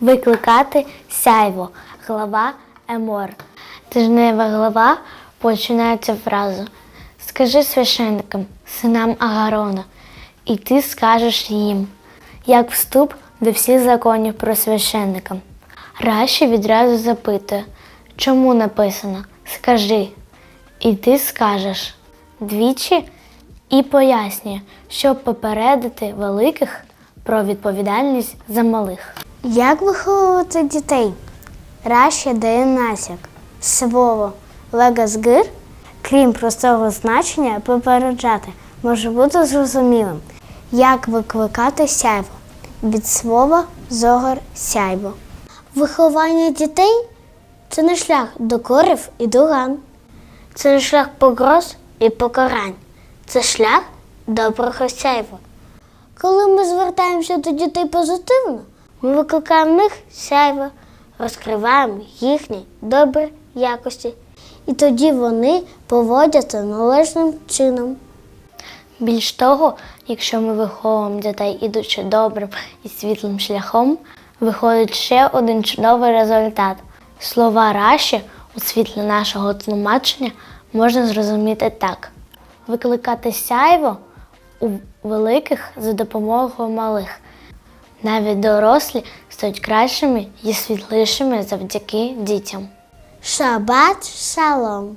Викликати сяйво. Глава Емор. Тижнева глава починається фразу. Скажи священникам, синам Агарона, і ти скажеш їм, як вступ до всіх законів про священника. Раші відразу запитує, чому написано Скажи, і ти скажеш двічі і пояснює, щоб попередити великих про відповідальність за малих. Як виховувати дітей? Раші дає насяк. Слово легасгир, крім простого значення, попереджати, може бути зрозумілим. Як викликати сяйво? Від слова зогар сяйво. Виховання дітей це не шлях до корів і дуган. Це не шлях погроз і покарань. Це шлях доброго сяйва. Коли ми звертаємося до дітей позитивно, ми викликаємо в них сяйво, розкриваємо їхні добрі якості, і тоді вони поводяться належним чином. Більш того, якщо ми виховуємо дітей, ідучи добрим і світлим шляхом, виходить ще один чудовий результат. Слова Раші у світлі нашого тлумачення можна зрозуміти так: викликати сяйво у великих за допомогою малих. Навіть дорослі стають кращими і світлішими завдяки дітям. Шабат шалом.